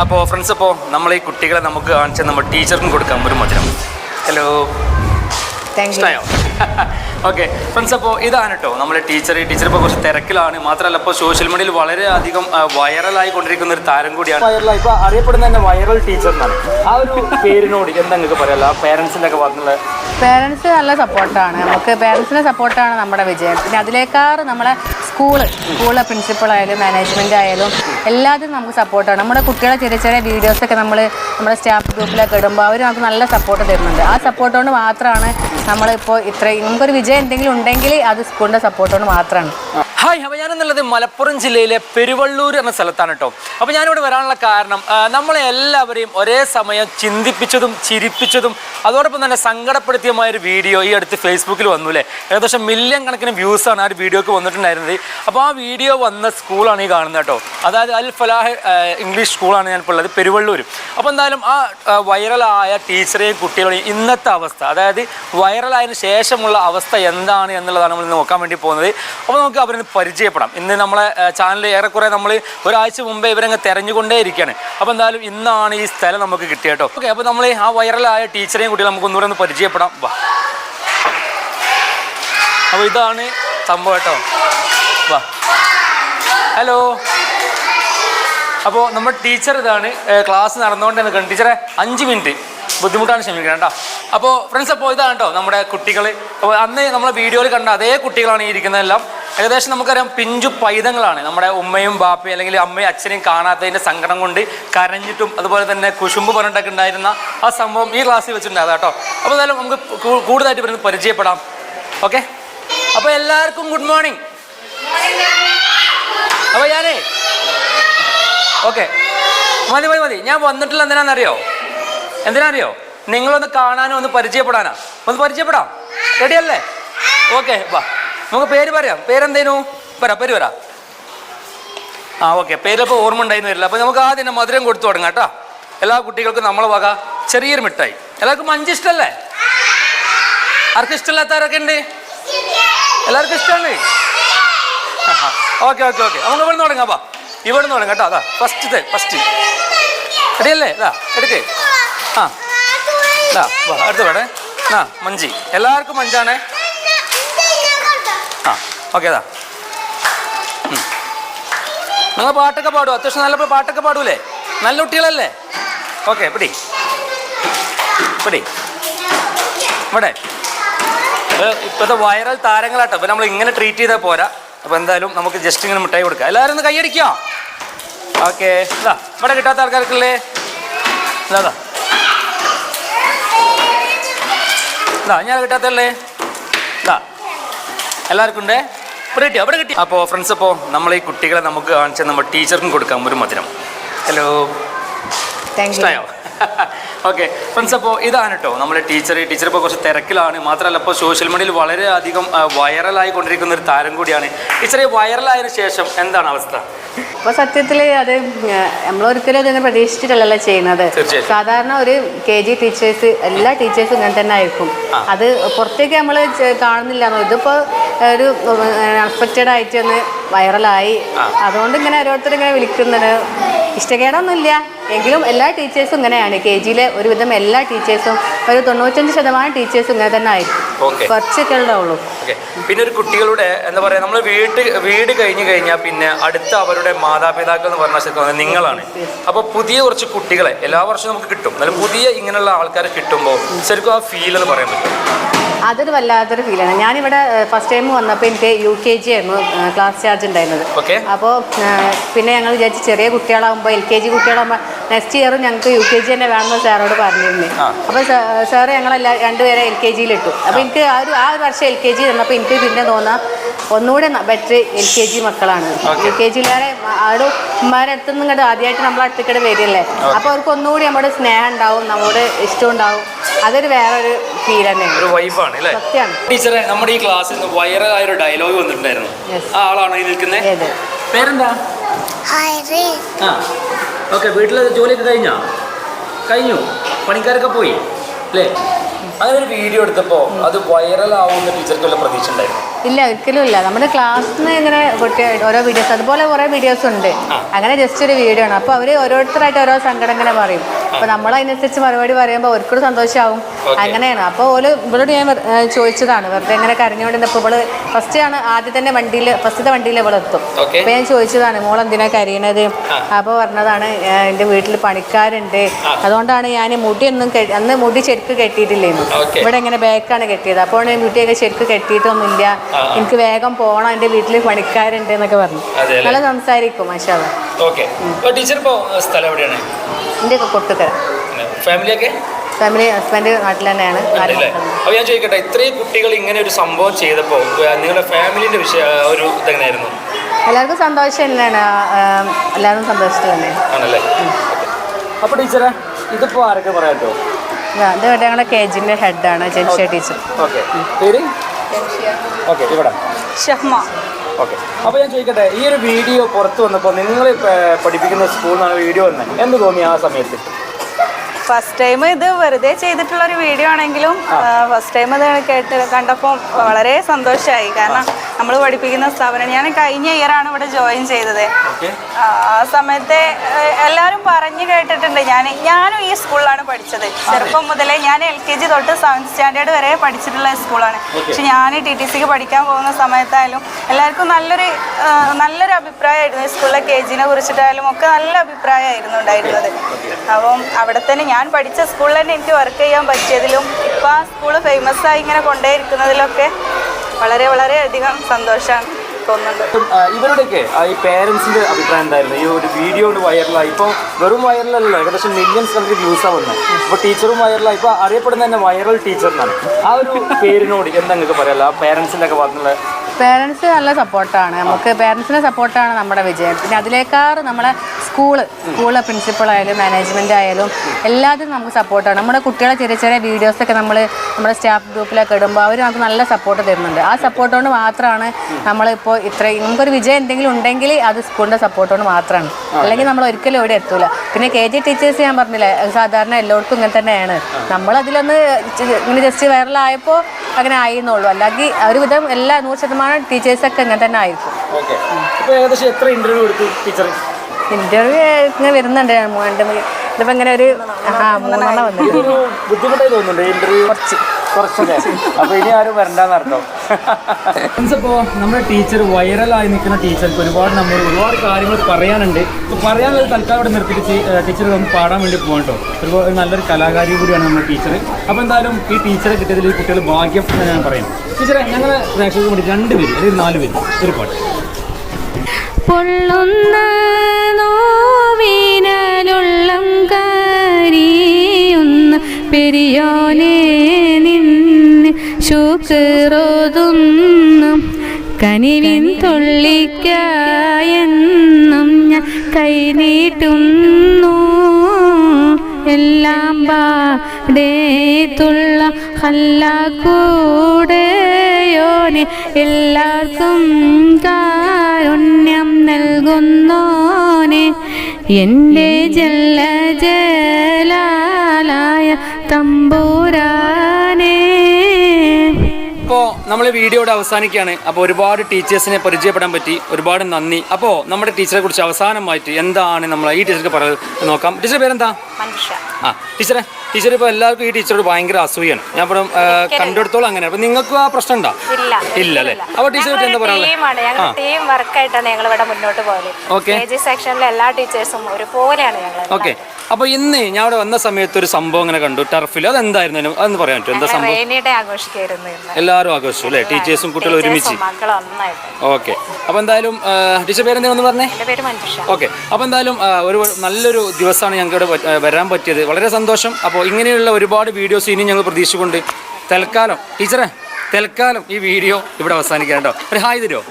അപ്പോൾ ഫ്രണ്ട്സ് അപ്പോൾ നമ്മൾ ഈ കുട്ടികളെ നമുക്ക് കാണിച്ച നമ്മൾ ടീച്ചർക്കും കൊടുക്കാം ഒരു മധുരം ഹലോ ഇഷ്ടമായോ ഓക്കെ ഫ്രണ്ട്സ് അപ്പോൾ ഇതാണ് കേട്ടോ നമ്മുടെ ടീച്ചർ. ടീച്ചർ ഇപ്പോൾ കുറച്ച് തിരക്കിലാണ്. മാത്രമല്ല ഇപ്പോൾ സോഷ്യൽ മീഡിയയിൽ വളരെയധികം ആ, വൈറലായി കൊണ്ടിരിക്കുന്ന ഒരു താരം കൂടിയാണ്. വൈറലായി ഇപ്പോൾ അറിയപ്പെടുന്ന തന്നെ വൈറൽ ടീച്ചർ എന്നാണ്. ആ ഒരു പേരിനോട് എന്താ നിങ്ങൾക്ക് പറയാമല്ലോ ആ പേരൻസിന്റെ ഒക്കെ പറഞ്ഞുള്ള പേരൻസ് നല്ല സപ്പോർട്ടാണ് നമുക്ക് പേരൻസിന്റെ സപ്പോർട്ടാണ് നമ്മുടെ വിജയം. പിന്നെ അതിലേക്കാറ് നമ്മളെ സ്കൂൾ സ്കൂളിലെ പ്രിൻസിപ്പൾ ആയാലും മാനേജ്മെന്റ് ആയാലും എല്ലാത്തിനും നമുക്ക് സപ്പോർട്ടാണ് നമ്മുടെ കുട്ടികളെ ചെറിയ ചെറിയ വീഡിയോസൊക്കെ നമ്മൾ നമ്മുടെ സ്റ്റാഫ് ഗ്രൂപ്പിലൊക്കെ ഇടുമ്പോൾ അവർ നമുക്ക് നല്ല സപ്പോർട്ട് തരുന്നുണ്ട്. ആ സപ്പോർട്ട് കൊണ്ട് മാത്രമാണ് നമ്മളിപ്പോൾ ഇത്രയും നമുക്കൊരു വിജയം എന്തെങ്കിലും ഉണ്ടെങ്കിൽ അത് സ്കൂളിന്റെ സപ്പോർട്ട് കൊണ്ട് മാത്രമാണ്. ഹായ് അപ്പോൾ ഞാനെന്നുള്ളത് മലപ്പുറം ജില്ലയിലെ പെരുവള്ളൂർ എന്ന സ്ഥലത്താണ് കേട്ടോ അപ്പോൾ ഞാനിവിടെ വരാനുള്ള കാരണം നമ്മളെ എല്ലാവരെയും ഒരേ സമയം ചിന്തിപ്പിച്ചതും ചിരിപ്പിച്ചതും അതോടൊപ്പം തന്നെ സങ്കടപ്പെടുത്തിയമായ ഒരു വീഡിയോ ഈ അടുത്ത് ഫേസ്ബുക്കിൽ വന്നു അല്ലേ ഏകദേശം മില്യൺ കണക്കിന് വ്യൂസാണ് ആ ഒരു വീഡിയോക്ക് വന്നിട്ടുണ്ടായിരുന്നത്. അപ്പോൾ ആ വീഡിയോ വന്ന സ്കൂളാണ് ഈ കാണുന്നത് കേട്ടോ അതായത് അൽ ഫലാഹ് ഇംഗ്ലീഷ് സ്കൂളാണ് ഞാൻ ഇപ്പോൾ ഉള്ളത് പെരുവള്ളൂർ. അപ്പോൾ എന്തായാലും ആ വൈറലായ ടീച്ചറെയും കുട്ടികളെയും ഇന്നത്തെ അവസ്ഥ അതായത് വൈറലായതിനു ശേഷമുള്ള അവസ്ഥ എന്താണ് എന്നുള്ളതാണ് നമ്മൾ നോക്കാൻ വേണ്ടി പോകുന്നത്. അപ്പോൾ നമുക്ക് അവരൊന്ന് പരിചയപ്പെടാം. ഇന്ന് നമ്മളെ ചാനൽ ഏറെക്കുറെ നമ്മൾ ഒരാഴ്ച മുമ്പേ ഇവരങ്ങ് തെരഞ്ഞുകൊണ്ടേ ഇരിക്കുകയാണ് അപ്പോൾ എന്തായാലും ഇന്നാണ് ഈ സ്ഥലം നമുക്ക് കിട്ടിയ കേട്ടോ. ഓക്കെ അപ്പോൾ നമ്മൾ ആ വൈറലായ ടീച്ചറെയും കുട്ടികളെ നമുക്ക് ഒന്നുകൂടെ ഒന്ന് പരിചയപ്പെടാം. വാ. അപ്പോൾ ഇതാണ് സംഭവം കേട്ടോ. വാ. ഹലോ. അപ്പോൾ നമ്മൾ ടീച്ചർ ഇതാണ് ക്ലാസ് നടന്നുകൊണ്ട് നിൽക്കുന്നത് ടീച്ചറെ അഞ്ച് മിനിറ്റ്. ബുദ്ധിമുട്ടാണ് ക്ഷമിക്കണം കേട്ടോ. അപ്പോൾ ഫ്രണ്ട്സ് അപ്പോൾ ഇതാണ് കേട്ടോ നമ്മുടെ കുട്ടികൾ അപ്പോൾ അന്ന് നമ്മളെ വീഡിയോയിൽ കണ്ട അതേ കുട്ടികളാണ് ഈ ഇരിക്കുന്നതെല്ലാം. ഏകദേശം നമുക്കറിയാം പിഞ്ചു പൈതങ്ങളാണ്. നമ്മുടെ ഉമ്മയും ബാപ്പയും അല്ലെങ്കിൽ അമ്മയും അച്ഛനെയും കാണാത്തതിന്റെ സങ്കടം കൊണ്ട് കരഞ്ഞിട്ടും അതുപോലെ തന്നെ കുശുമ്പ് പറഞ്ഞിട്ടൊക്കെ ഉണ്ടായിരുന്ന ആ സംഭവം ഈ ക്ലാസ്സിൽ വെച്ചിട്ടുണ്ടാകും കേട്ടോ അപ്പോൾ എന്തായാലും നമുക്ക് കൂടുതലായിട്ട് ഇവരൊന്ന് പരിചയപ്പെടാം. ഓക്കെ? അപ്പോൾ എല്ലാവർക്കും ഗുഡ് മോർണിംഗ്. അപ്പോൾ ഞാനേ ഓക്കെ. മതി മതി മതി. ഞാൻ വന്നിട്ടില്ല എന്തിനാണെന്നറിയോ? എന്തിനാണെന്നറിയോ? നിങ്ങളൊന്ന് കാണാനും ഒന്ന് പരിചയപ്പെടാനാ. ഒന്ന് പരിചയപ്പെടാം. റെഡിയല്ലേ ഓക്കെ വാ. നമുക്ക് പേര് പറയാം. പേരെന്തേനു? പറ പേര് പറ. ആ ഓക്കെ. പേരിപ്പോൾ ഓർമ്മ ഉണ്ടായിരുന്നു വരില്ല. അപ്പോൾ നമുക്ക് ആദ്യം മധുരം കൊടുത്തു തുടങ്ങാം കേട്ടോ. എല്ലാ കുട്ടികൾക്കും നമ്മളെ വക ചെറിയൊരു മിഠായി. എല്ലാവർക്കും മഞ്ച് ഇഷ്ടമല്ലേ ആർക്കും ഇഷ്ടമില്ലാത്തവരൊക്കെ ഉണ്ട്? എല്ലാവർക്കും ഇഷ്ടമാണ്? Okay okay okay. നമുക്ക് ഇവിടെ നിന്ന് തുടങ്ങാം അപ്പാ ഇവിടെ നിന്ന് തുടങ്ങാം കേട്ടോ. അതാ ഫസ്റ്റത്തെ ഫസ്റ്റ് റെഡിയല്ലേ? ഇതാ എടുക്ക്. ആ. അടുത്ത് വേണേ ആ മഞ്ചി. എല്ലാവർക്കും മഞ്ചാണേ. ആ ഓക്കെ അതാ നിങ്ങൾ പാട്ടൊക്കെ പാടുമോ അത്യാവശ്യം നല്ല പാട്ടൊക്കെ പാടൂലേ? നല്ല കുട്ടികളല്ലേ? ഓക്കെ പിടി. പിടി. ഇവിടെ. ഇപ്പോഴത്തെ വൈറൽ താരങ്ങളാട്ടോ. അപ്പോൾ നമ്മൾ ഇങ്ങനെ ട്രീറ്റ് ചെയ്താൽ പോരാ. അപ്പോൾ എന്തായാലും നമുക്ക് ജസ്റ്റ് ഇങ്ങനെ മിഠായി കൊടുക്കാം. എല്ലാവരും ഒന്ന് കൈയടിക്കാം? ഓക്കെ ഇതാ ഇവിടെ കിട്ടാത്ത ആൾക്കാർക്കല്ലേ. ഇതാ ഞാൻ കിട്ടാത്തല്ലേ എല്ലാവർക്കും ഉണ്ട്? ഇവിടെ കിട്ടിയോ അവിടെ കിട്ടി. അപ്പോൾ ഫ്രണ്ട്സ് അപ്പോൾ നമ്മൾ ഈ കുട്ടികളെ നമുക്ക് കാണിച്ച നമ്മൾ ടീച്ചർക്കും കൊടുക്കാം ഒരു മധുരം. ഹലോ ഇഷ്ടമായോ ഓക്കെ ഫ്രണ്ട്സ് അപ്പോൾ ഇതാണ് കേട്ടോ നമ്മൾ ടീച്ചർ ടീച്ചർ ഇപ്പോൾ കുറച്ച് തിരക്കിലാണ്. മാത്രമല്ല ഇപ്പോൾ സോഷ്യൽ മീഡിയയിൽ വളരെയധികം ആ, വൈറലായി കൊണ്ടിരിക്കുന്ന ഒരു താരം കൂടിയാണ്. ടീച്ചറെ വൈറലായതിനു ശേഷം എന്താണ് അവസ്ഥ? അപ്പോൾ സത്യത്തിൽ അത് നമ്മളൊരിക്കലും അതിങ്ങനെ പ്രതീക്ഷിച്ചിട്ടല്ലല്ലോ ചെയ്യുന്നത്. സാധാരണ ഒരു കെ ജി ടീച്ചേഴ്സ് എല്ലാ ടീച്ചേഴ്സും ഇങ്ങനെ തന്നെ ആയിരിക്കും. അത് പുറത്തേക്ക് നമ്മൾ കാണുന്നില്ല. ഇതിപ്പോ ഒരു അൺഎക്സ്പെക്റ്റഡ് ആയിട്ട് ഒന്ന് വൈറലായി അതുകൊണ്ട് ഇങ്ങനെ ഓരോരുത്തർ ഇങ്ങനെ വിളിക്കുന്നത് ഇഷ്ടക്കേടൊന്നുമില്ല. എങ്കിലും എല്ലാ ടീച്ചേഴ്സും ഇങ്ങനെയാണ്. കെ ജിയിലെ ഒരുവിധം എല്ലാ ടീച്ചേഴ്സും ഒരു തൊണ്ണൂറ്റഞ്ച് ശതമാനം ടീച്ചേഴ്സും ഇങ്ങനെ തന്നെ ആയിരിക്കും. കുറച്ചൊക്കെ ഉള്ളൂ പിന്നെ ഒരു കുട്ടികളുടെ എന്താ പറയുക നമ്മൾ വീട്ട് വീട് കഴിഞ്ഞ് കഴിഞ്ഞാൽ പിന്നെ അടുത്ത അവരുടെ മാതാപിതാക്കൾ എന്ന് പറഞ്ഞാൽ നിങ്ങളാണ്. അപ്പൊ പുതിയ കുറച്ച് കുട്ടികളെ എല്ലാ വർഷവും നമുക്ക് കിട്ടും. എന്നാലും പുതിയ ഇങ്ങനെയുള്ള ആൾക്കാരെ കിട്ടുമ്പോൾ ശരിക്കും ആ ഫീൽ എന്ന് പറയാൻ പറ്റും അതൊരു വല്ലാത്തൊരു ഫീലാണ് ഞാനിവിടെ ഫസ്റ്റ് ടൈം വന്നപ്പോൾ എനിക്ക് യു കെ ജി ആയിരുന്നു ക്ലാസ് ചാർജ് ഉണ്ടായിരുന്നത്. അപ്പോൾ പിന്നെ ഞങ്ങൾ വിചാരിച്ച് ചെറിയ കുട്ടികളാകുമ്പോൾ എൽ കെ ജി കുട്ടികളാകുമ്പോൾ നെക്സ്റ്റ് ഇയർ ഞങ്ങൾക്ക് യു കെ ജി തന്നെ വേണമെന്ന് സാറോട് പറഞ്ഞിരുന്നു. അപ്പോൾ സാറ് ഞങ്ങളെല്ലാ രണ്ടുപേരെ എൽ കെ ജിയിലിട്ടു അപ്പോൾ എനിക്ക് ആ ഒരു ആ ഒരു വർഷം എൽ കെ ജി തന്നപ്പോൾ എനിക്ക് പിന്നെ തോന്നാം ഒന്നുകൂടെ ബെറ്റർ എൽ കെ ജി മക്കളാണ്. യു കെ ജിയിലേറെ ആരും ഉമ്മാരുടെ അടുത്ത് നിന്ന് ഇങ്ങോട്ട് ആദ്യമായിട്ട് നമ്മളെ അടുത്തേക്കിടെ വരില്ലേ? അപ്പോൾ അവർക്ക് ഒന്നുകൂടി നമ്മുടെ സ്നേഹം ഉണ്ടാവും നമ്മുടെ ഇഷ്ടം ഉണ്ടാവും. അതൊരു വേറൊരു ഫീൽ തന്നെയാണ് ഒരു വൈബാണ് അല്ലേ? സത്യമാണ് ടീച്ചറെ നമ്മുടെ ഈ ക്ലാസ്സിൽ നിന്ന് വൈറലായ ഒരു ഡയലോഗ് വന്നിട്ടുണ്ടായിരുന്നു. Yes. ആ ആളാണ് ഈ നിൽക്കുന്നത് ഏത്? പേരെന്താ? ഹരി ആ. ഓക്കെ വീട്ടിലെ ജോലിയൊക്കെ കഴിഞ്ഞാ? കഴിഞ്ഞു. പണിക്കാരൊക്കെ പോയി അല്ലേ? അങ്ങനെ ഒരു വീഡിയോ എടുത്തപ്പോൾ അത് വൈറൽ ആവുന്ന ടീച്ചർക്ക് വല്ല പ്രതീക്ഷ ഉണ്ടായിരുന്നു? ഇല്ല ഒരിക്കലും ഇല്ല. നമ്മുടെ ക്ലാസ്സിൽ നിന്ന് ഇങ്ങനെ കുട്ടി ഓരോ വീഡിയോസ് അതുപോലെ കുറേ വീഡിയോസ് ഉണ്ട്. അങ്ങനെ ജസ്റ്റ് ഒരു വീഡിയോ ആണ്. അപ്പോൾ അവർ ഓരോരുത്തരായിട്ട് ഓരോ സങ്കടം ഇങ്ങനെ പറയും. അപ്പോൾ നമ്മൾ അതിനനുസരിച്ച് മറുപടി പറയുമ്പോൾ അവർക്കൊരു സന്തോഷമാവും അങ്ങനെയാണ്. അപ്പോൾ ഓൽ ഇവളോട് ഞാൻ ചോദിച്ചതാണ്. വെറുതെ ഇങ്ങനെ കരഞ്ഞുകൊണ്ടിരുന്നപ്പോൾ ഇവൾ ഫസ്റ്റ് ആണ് ആദ്യം തന്നെ വണ്ടിയിൽ ഫസ്റ്റത്തെ വണ്ടിയിൽ ഇവൾ എത്തും. അപ്പൊ അപ്പോൾ ഞാൻ ചോദിച്ചതാണ് മോൾ എന്തിനാ കരയണത്? അപ്പോൾ പറഞ്ഞതാണ് എന്റെ എന്റെ വീട്ടിൽ പണിക്കാരുണ്ട് അതുകൊണ്ടാണ് ഞാൻ മുടിയൊന്നും ഒന്നും അന്ന് മുടി ശരിക്ക് കെട്ടിയിട്ടില്ലായിരുന്നു Okay. ഇവിടെ ഇങ്ങനെ ബാക്കാണ് കെട്ടിയത്. അപ്പോൾ മുടിയൊക്കെ ശരിക്ക് കെട്ടിയിട്ടൊന്നുമില്ല. എനിക്ക് വേഗം പോകണം എന്റെ വീട്ടിൽ പണിക്കാരുണ്ട് എന്നൊക്കെ പറഞ്ഞു. നല്ല സംസാരിക്കും മഷാല എന്റെ ടീച്ചർ സ്ഥലം എവിടെയാണ്? എന്റെ ഒക്കെ ഫാമിലിയൊക്കെ? ഫാമിലി ഹസ്ബൻഡ് നാട്ടിൽ തന്നെയാണ് ഉണ്ടല്ലേ അപ്പോൾ ഞാൻ ചോദിക്കട്ടെ ഇത്രയും കുട്ടികൾ ഇങ്ങനെ ഒരു സംഭവം ചെയ്തപ്പോൾ നിങ്ങളുടെ ഫാമിലിന്റെ വിഷയ ഒരു ഇതെങ്ങനെയായിരുന്നു? എല്ലാവർക്കും സന്തോഷം തന്നെയാണ്. എല്ലാവരും സന്തോഷത്തിൽ തന്നെ. ആണല്ലേ? അപ്പോൾ ടീച്ചറെ ഇതിപ്പോൾ ആരൊക്കെ പറയാട്ടോ ഇത് ഇവിടെ ഞങ്ങളുടെ കെ ജിന്റെ ഹെഡാണ് ജംഷ ടീച്ചർ. ഓക്കെ. പേര്? ഓക്കെ ഇവിടെ. ഷഹ്മ. ഓക്കെ. അപ്പോൾ ഞാൻ ചോദിക്കട്ടെ ഈ ഒരു വീഡിയോ പുറത്ത് വന്നപ്പോൾ നിങ്ങൾ പഠിപ്പിക്കുന്ന സ്കൂളിൽ നിന്നാണ് വീഡിയോ വന്നത് എന്ത് തോന്നി ആ സമയത്ത്? ഫസ്റ്റ് ടൈം ഇത് വെറുതെ ചെയ്തിട്ടുള്ള ഒരു വീഡിയോ ആണെങ്കിലും ഫസ്റ്റ് ടൈം ഇത് കേട്ട് കണ്ടപ്പോൾ വളരെ സന്തോഷമായി കാരണം നമ്മൾ പഠിപ്പിക്കുന്ന സ്ഥാപനം. ഞാൻ കഴിഞ്ഞ ഇയറാണ് ഇവിടെ ജോയിൻ ചെയ്തത്. ആ സമയത്തെ എല്ലാവരും പറഞ്ഞു കേട്ടിട്ടുണ്ട്. ഞാൻ ഞാനും ഈ സ്കൂളിലാണ് പഠിച്ചത്. ചെറുപ്പം മുതലേ ഞാൻ എൽ കെ ജി തൊട്ട് സെവൻത് സ്റ്റാൻഡേർഡ് വരെ പഠിച്ചിട്ടുള്ള സ്കൂളാണ് പക്ഷെ ഞാൻ ടി ടി സിക്ക് പഠിക്കാൻ പോകുന്ന സമയത്തായാലും എല്ലാവർക്കും നല്ലൊരു നല്ലൊരു അഭിപ്രായമായിരുന്നു ഈ സ്കൂളിലെ കെ ജിനെ കുറിച്ചിട്ടായാലും ഒക്കെ നല്ല അഭിപ്രായമായിരുന്നു ഉണ്ടായിരുന്നത്. അപ്പം അവിടെ തന്നെ ഞാൻ പഠിച്ച സ്കൂളിൽ തന്നെ എനിക്ക് വർക്ക് ചെയ്യാൻ പറ്റിയതിലും ഇപ്പം ആ സ്കൂൾ ഫേമസ് ആയി ഇങ്ങനെ കൊണ്ടേയിരിക്കുന്നതിലൊക്കെ വളരെ വളരെ അധികം തോന്നുന്നുണ്ട്. ഇവരുടെയൊക്കെ ഈ പേരൻസിന്റെ അഭിപ്രായം എന്തായിരുന്നു? ഈ ഒരു വീഡിയോ വൈറലായി ഇപ്പോൾ വെറും വൈറലല്ല ഏകദേശം മില്യൻസ് കണക്കിന് വ്യൂസ് ആവുന്നത് ഇപ്പോൾ ടീച്ചറും വൈറലായി ഇപ്പോൾ അറിയപ്പെടുന്ന തന്നെ വൈറൽ ടീച്ചർ എന്നാണ്. ആ ഒരു പേരിനോട് എന്താ നിങ്ങൾക്ക് പറയാലോ? ആ പേരൻസിന്റെ ഒക്കെ പറഞ്ഞുള്ള പേരൻസ് നല്ല സപ്പോർട്ടാണ് നമുക്ക് പേരൻസിന്റെ സപ്പോർട്ടാണ് നമ്മുടെ വിജയം. പിന്നെ അതിലേക്കാർ നമ്മുടെ സ്കൂൾ സ്കൂൾ പ്രിൻസിപ്പളായാലും മാനേജ്മെന്റ് ആയാലും എല്ലാത്തിനും നമുക്ക് സപ്പോർട്ടാണ് നമ്മുടെ കുട്ടികളെ ചെറിയ ചെറിയ വീഡിയോസൊക്കെ നമ്മൾ നമ്മുടെ സ്റ്റാഫ് ഗ്രൂപ്പിലൊക്കെ ഇടുമ്പോൾ അവർ നമുക്ക് നല്ല സപ്പോർട്ട് തരുന്നുണ്ട്. ആ സപ്പോർട്ട് കൊണ്ട് മാത്രമാണ് നമ്മളിപ്പോൾ ഇത്രയും നമുക്കൊരു വിജയം എന്തെങ്കിലും ഉണ്ടെങ്കിൽ അത് സ്കൂളിന്റെ സപ്പോർട്ട് കൊണ്ട് മാത്രമാണ് അല്ലെങ്കിൽ നമ്മൾ ഒരിക്കലും ഇവിടെ എത്തൂല. പിന്നെ കെ ജി ടീച്ചേഴ്സ് ഞാൻ പറഞ്ഞില്ലേ സാധാരണ എല്ലാവർക്കും ഇങ്ങനെ തന്നെയാണ്. നമ്മളതിലൊന്ന് ഇങ്ങനെ ജസ്റ്റ് വൈറലായപ്പോൾ അങ്ങനെ ആയിരുന്നുള്ളൂ. അല്ലെങ്കിൽ ഒരുവിധം എല്ലാ നൂറ് ശതമാനം ടീച്ചേഴ്സൊക്കെ അങ്ങനെ തന്നെ ആയിരിക്കും. ഏകദേശം എത്ര ഇന്റർവ്യൂ എടുത്തു ടീച്ചർ ഇന്റർവ്യൂ ഇങ്ങനെ വരുന്നുണ്ട്. രണ്ട് ഇതിപ്പോ ഇങ്ങനെ ഒരു ആ മൂന്നെണ്ണം വന്നിട്ടുണ്ട്. ബുദ്ധിമുട്ടായി തോന്നുന്നുണ്ട് ഇന്റർവ്യൂ കുറച്ച്. കുറച്ചല്ലേ? അപ്പൊ ഇനി ആരും വരണ്ടെന്ന് അർത്ഥം. ഇപ്പോൾ നമ്മുടെ ടീച്ചർ വൈറലായി നിൽക്കുന്ന ടീച്ചർക്ക് ഒരുപാട് നമ്മൾ ഒരുപാട് കാര്യങ്ങൾ പറയാനുണ്ട്. ഇപ്പോൾ പറയാനുള്ളത് തൽക്കാലം ഇവിടെ നിർത്തിയിട്ട് ടീച്ചർ ഒന്ന് പാടാൻ വേണ്ടി പോകണം കേട്ടോ ഒരുപാട് ഒരു നല്ലൊരു കലാകാരി കൂടിയാണ് നമ്മുടെ ടീച്ചർ അപ്പോൾ എന്തായാലും ഈ ടീച്ചറെ കിട്ടിയതിൽ ഈ കുട്ടികൾ ഭാഗ്യം എന്ന് ഞാൻ പറയും. ടീച്ചറെ ഞങ്ങളെ പ്രേക്ഷകർക്ക് വേണ്ടി രണ്ട് പേര് അല്ലെങ്കിൽ നാല് പേര് ഒരു പാട്ട്. പൊള്ളുന്ന കനിവിൻ തുള്ളിക്കായെന്നും ഞാൻ കൈനീട്ടുന്നു. എല്ലാം പാടേത്തുള്ള ഹല്ല കൂടെയോനെ എല്ലാവർക്കും കാരുണ്യം നൽകുന്നോനെ. എന്റെ ജല്ല ജലാലായ അപ്പോൾ നമ്മൾ വീഡിയോയുടെ അവസാനിക്കുകയാണ്. അപ്പോൾ ഒരുപാട് ടീച്ചേഴ്സിനെ പരിചയപ്പെടാൻ പറ്റി ഒരുപാട് നന്ദി. അപ്പോൾ നമ്മുടെ ടീച്ചറെ കുറിച്ച് അവസാനമായിട്ട് എന്താണ് നമ്മൾ ഈ ടീച്ചർക്ക് പറയുന്നത് നോക്കാം. ടീച്ചർ പേരെന്താ? ആ ടീച്ചറെ. ടീച്ചർ ഇപ്പോൾ എല്ലാവർക്കും ഈ ടീച്ചറോട് ഭയങ്കര അസൂയാണ്. ഞാൻ ഇപ്പോൾ കണ്ടെടുത്തോളം അങ്ങനെ. അപ്പോൾ നിങ്ങൾക്ക് ആ പ്രശ്നം ഉണ്ടോ? ഇല്ല അല്ലേ? അപ്പോൾ ടീച്ചർ എന്താ പറയുക ടീം വർക്കായിട്ടാണ് ഞങ്ങൾ ഇവിടെ മുന്നോട്ട് പോകൽ Okay. സെക്ഷനിലെ എല്ലാ ടീച്ചേഴ്സും ഒരുപോലെയാണ് ഞങ്ങൾ ഓക്കെ അപ്പോൾ ഇന്ന് ഞാൻ അവിടെ വന്ന സമയത്ത് ഒരു സംഭവം അങ്ങനെ കണ്ടു. ടർഫിൽ അതെന്തായിരുന്നു? എന്തായിരുന്നു അതൊന്ന് പറയാൻ പറ്റും എന്താ സംഭവം? എല്ലാവരും ആഘോഷിച്ചു അല്ലേ? ടീച്ചേഴ്സും കുട്ടികളും ഒരുമിച്ച്. ഓക്കെ അപ്പോൾ എന്തായാലും ടീച്ചർ പേരെന്താ ഒന്ന് പറഞ്ഞേ? ഓക്കെ അപ്പോൾ എന്തായാലും ഒരു നല്ലൊരു ദിവസമാണ് ഞങ്ങൾക്ക് ഇവിടെ വരാൻ പറ്റിയത്. വളരെ സന്തോഷം. അപ്പോൾ ഇങ്ങനെയുള്ള ഒരുപാട് വീഡിയോസ് ഇനി ഞങ്ങൾ പ്രതീക്ഷിച്ചുകൊണ്ട് തൽക്കാലം ടീച്ചറെ തൽക്കാലം ഈ വീഡിയോ ഇവിടെ അവസാനിക്കാൻ കേട്ടോ. ഒരു ഹായ് തരുമോ?